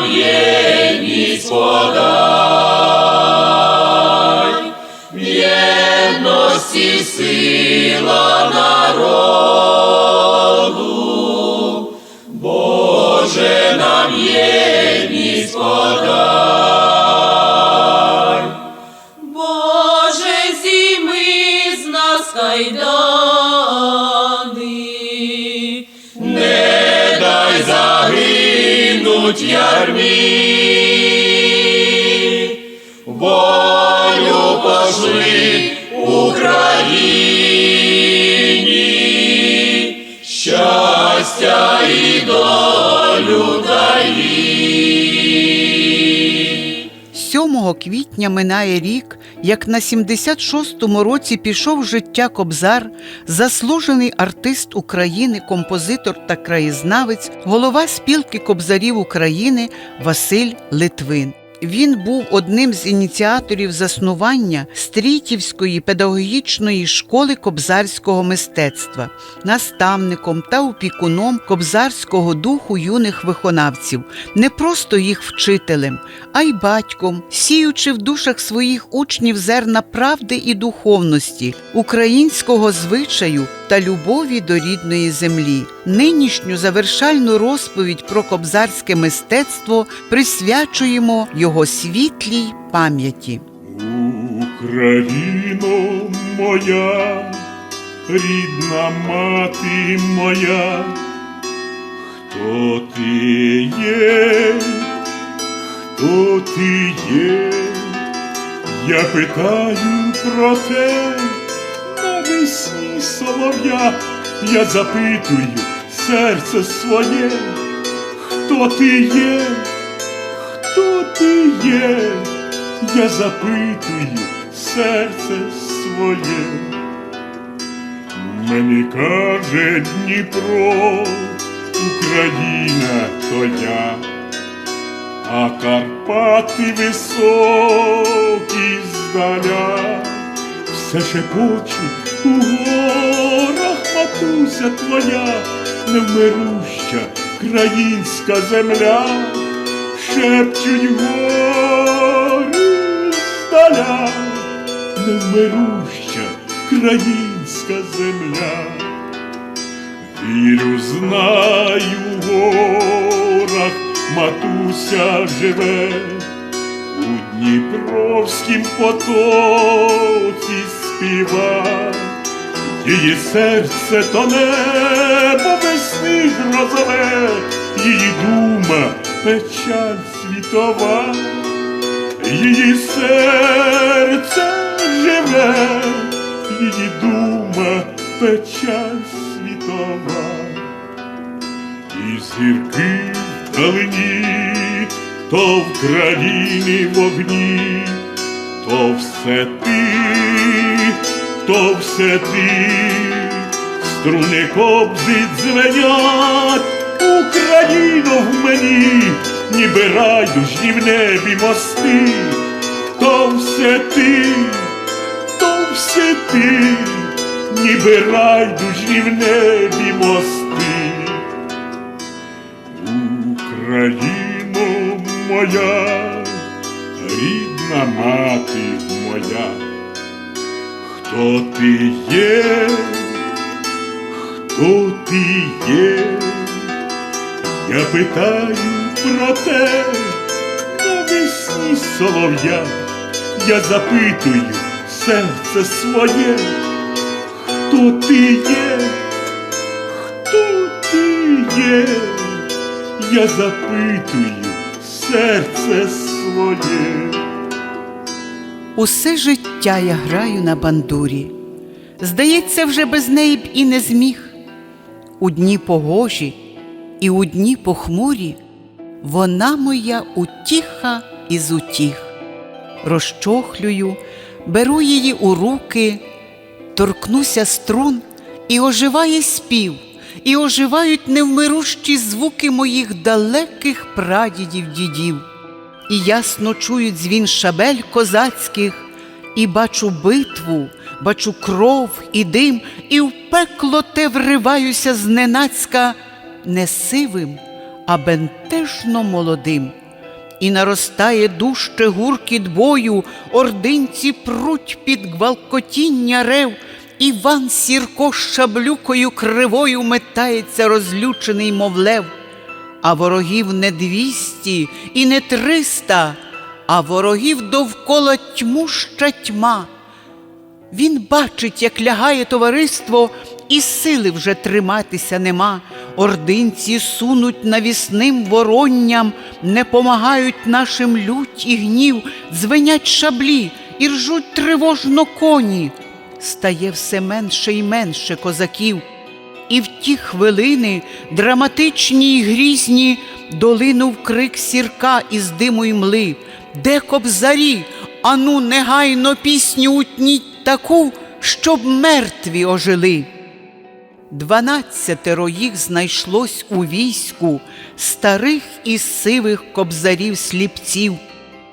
kamieni składa. Загинуть ярмі, волю пошли Україні, щастя і долю дай 7 квітня минає рік, як на 76-му році пішов життя Кобзар, заслужений артист України, композитор та краєзнавець, голова спілки кобзарів України Василь Литвин. Він був одним з ініціаторів заснування Стрітівської педагогічної школи кобзарського мистецтва, наставником та опікуном кобзарського духу юних виконавців, не просто їх вчителем, а й батьком, сіючи в душах своїх учнів зерна правди і духовності, українського звичаю та любові до рідної землі. Нинішню завершальну розповідь про кобзарське мистецтво присвячуємо його світлій пам'яті. Україно моя, рідна мати моя, хто ти є, хто ти є, я питаю про те, навесні солов'я, я запитую серце своє, хто ти є, ти є, я запитую серце своє. Мені каже Дніпро, Україна то я, а Карпати високі здаля, все шепочуть у горах матуся твоя, невмируща країнська земля, шепчуть гори здаля, невмируща країнська земля. Вірю, знаю, в горах матуся живе, у Дніпровськім потоці співа, її серце то небо весни грозове, її дума печаль світова, її серце живе, її дума печаль світова. І зірки вдалині, то в країні вогні, то все ти, то все ти, струни кобзи дзвенять, Україно в мені, ніби райдужні в небі мости, то все ти, то все ти, ніби райдужні в небі мости. Україно моя, рідна мати моя, хто ти є, хто ти є, я питаю про те, навесні солов'я, я запитую серце своє, хто ти є, хто ти є, я запитую серце своє. Усе життя я граю на бандурі. Здається, вже без неї б і не зміг. У дні погожі і у дні похмурі вона моя утіха із утіх. Розчохлюю, беру її у руки, торкнуся струн і оживає спів, і оживають невмирущі звуки моїх далеких прадідів дідів. І ясно чують дзвін шабель козацьких, і бачу битву, бачу кров і дим, і в пекло те вриваюся зненацька не сивим, а бентежно молодим. І наростає дужче гуркіт бою, ординці пруть під гвалкотіння рев, Іван Сірко з шаблюкою кривою метається розлючений, мов лев. А ворогів не двісті і не триста, а ворогів довкола тьмуща тьма. Він бачить, як лягає товариство, і сили вже триматися нема. Ординці сунуть навісним воронням, не помагають нашим лють і гнів, дзвенять шаблі і ржуть тривожно коні. Стає все менше і менше козаків. І в ті хвилини, драматичні й грізні, долинув крик сірка із диму й мли. Де кобзарі? Ану, негайно пісню утніть таку, щоб мертві ожили. Дванадцятеро їх знайшлось у війську, старих і сивих кобзарів сліпців,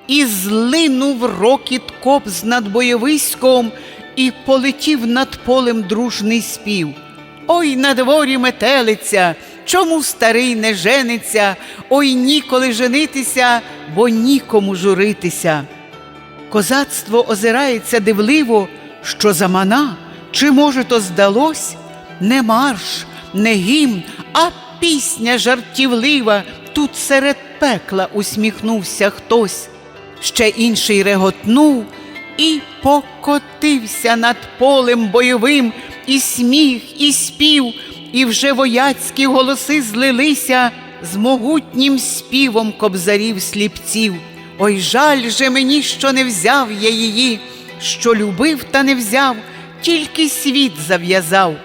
і злинув рокіт кобз над бойовиськом, і полетів над полем дружний спів. Ой на дворі метелиця, чому старий не жениться, ой ніколи женитися, бо нікому журитися. Козацтво озирається дивливо, що за мана, чи, може, то здалось, не марш, не гімн, а пісня жартівлива. Тут серед пекла усміхнувся хтось. Ще інший реготнув і покотився над полем бойовим, і сміх, і спів, і вже вояцькі голоси злилися з могутнім співом кобзарів сліпців. Ой, жаль же мені, що не взяв я її, що любив та не взяв, тільки світ зав'язав.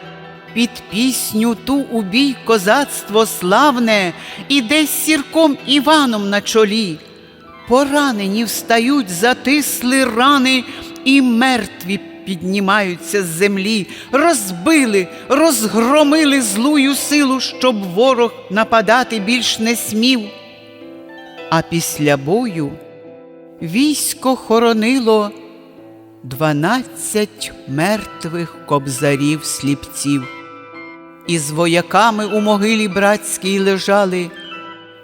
Під пісню ту у бій козацтво славне, іде з сірком Іваном на чолі. Поранені встають, затисли рани, і мертві піднімаються з землі, розбили, розгромили злую силу, щоб ворог нападати більш не смів. А після бою військо хоронило дванадцять мертвих кобзарів сліпців. Із вояками у могилі братській лежали,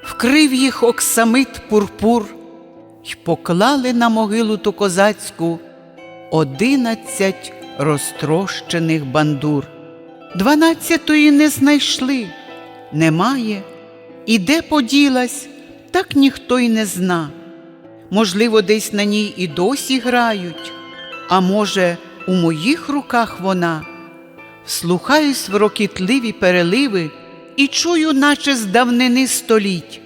вкрив їх оксамит пурпур, й поклали на могилу ту козацьку одинадцять розтрощених бандур. Дванадцятої не знайшли, немає, і де поділась, так ніхто й не зна. Можливо, десь на ній і досі грають, а може, у моїх руках вона. Вслухаюсь в переливи і чую, наче з давнини століть,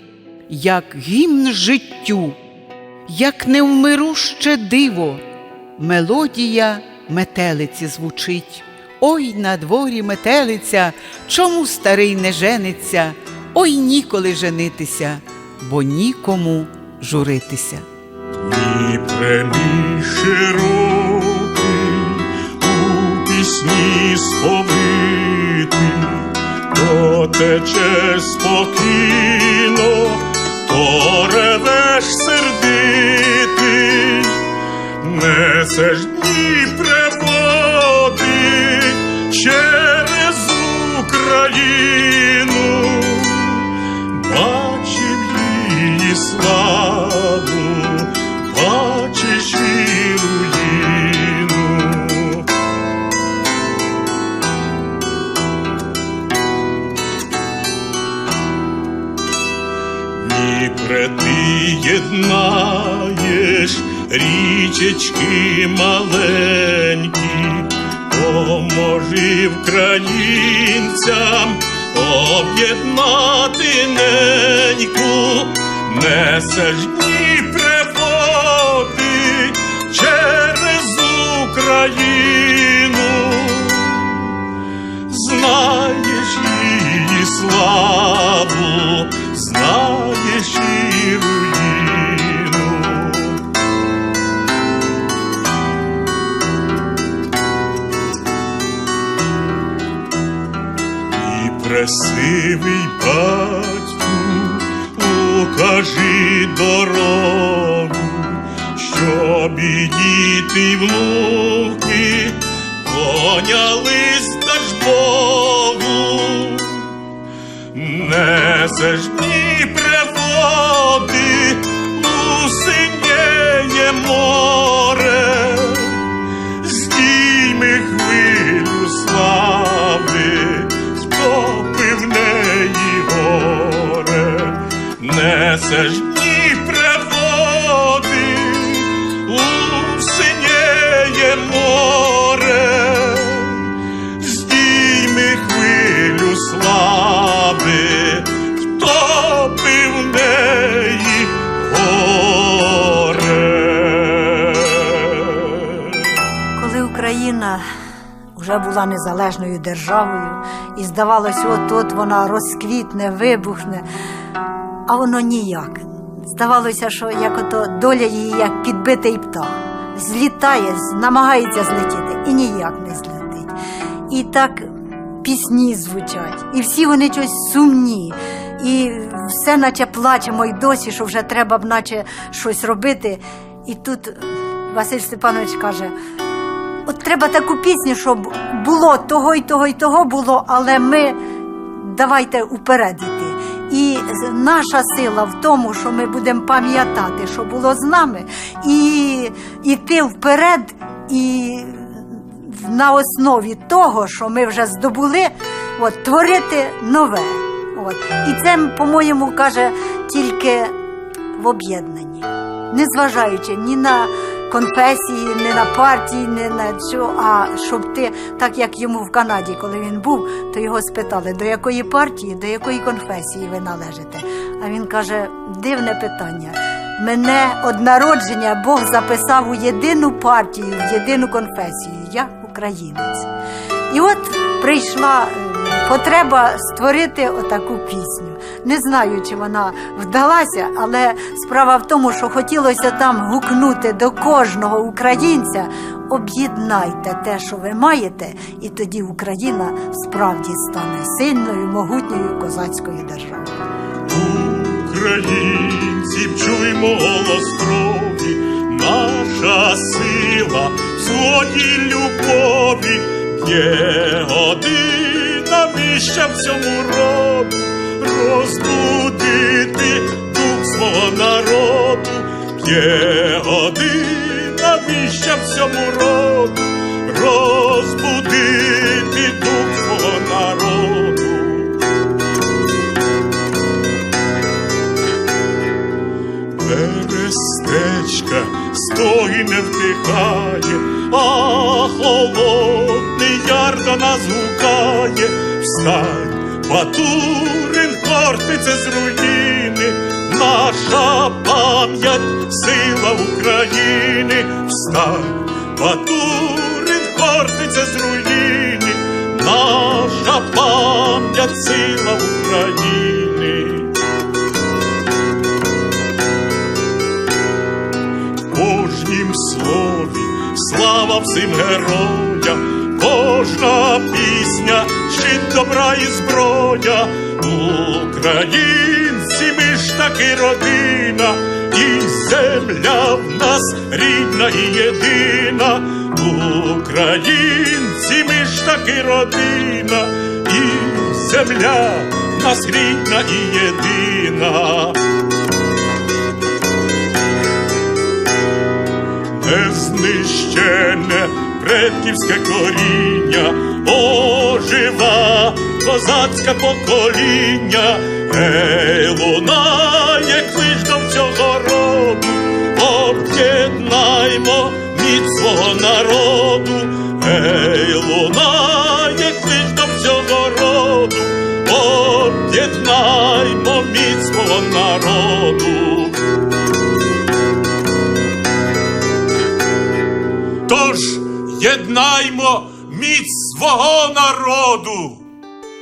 як гімн життю, як невмируще диво, мелодія метелиці звучить. Ой на дворі метелиця, чому старий не жениться, ой ніколи женитися, бо нікому журитися. У пісні сповити, то тече спокійно, то ревеш сердити, несеш Дніпре єднаєш річечки маленькі, поможи українцям об'єднати неньку, несеш Дніпре води через Україну, знаєш її славу, знаєш Милостивий батьку, укажи дорогу, щоб і діти й внуки понялись даж Богу. Несеш Дніпре води у синєє море, здійми хвилю слави, несеш Дніпре води у синєє море, здійми хвилю слави, втопи в неї горе. Коли Україна вже була незалежною державою, і здавалось, от-от вона розквітне, вибухне, а воно ніяк. Здавалося, що як ото доля її, як підбитий птах, злітає, намагається злетіти і ніяк не злетить. І так пісні звучать, і всі вони щось сумні. І все наче плачемо й досі, що вже треба б наче щось робити. І тут Василь Степанович каже: от треба таку пісню, щоб було того й того й того було, але ми давайте уперед йти. І наша сила в тому, що ми будемо пам'ятати, що було з нами, і йти вперед, і на основі того, що ми вже здобули, от, творити нове. От. І це, по-моєму, каже тільки в об'єднанні, незважаючи ні на конфесії, ні на партії, ні на що, а щоб ти, так як йому в Канаді, коли він був, то його спитали, до якої партії, до якої конфесії ви належите. А він каже: дивне питання. Мене од народження Бог записав у єдину партію, в єдину конфесію. Я українець. І от прийшла е, потреба створити отаку пісню. Не знаю, чи вона вдалася, але справа в тому, що хотілося там гукнути до кожного українця. Об'єднайте те, що ви маєте, і тоді Україна справді стане сильною, могутньою козацькою державою. Українці, чуймо голос крові, наша сила в своїй любові, є година віща всьому роду, розбудити дух свого народу, є година віща всьому роду, розбудити дух свого народу. Берестечка стої не втихає, а холодний яр нас гукає. Встань, Батурин, хортице з руїни, наша пам'ять, сила України. Встань, Батурин, хортице з руїни, наша пам'ять, сила України. кожнім слові, слава всім героям, кожна пісня, щит добра і зброя, українці, ми ж таки родина, і земля в нас рідна і єдина, українці, ми ж таки родина, і земля в нас рідна і єдина. незнищене предківське коріння, ожива козацьке покоління, Ей, лунає клич до всього роду, об'єднаймо міць свого народу, Ей, лунає клич до всього роду, об'єднаймо міць свого народу. Єднаймо міць свого народу.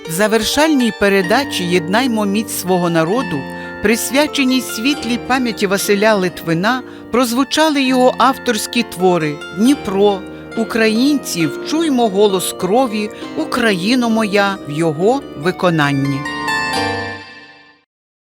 В завершальній передачі Єднаймо міць свого народу, присвяченій світлій пам'яті Василя Литвина, прозвучали його авторські твори Дніпро, Українці, вчуймо голос крові, Україно моя в його виконанні.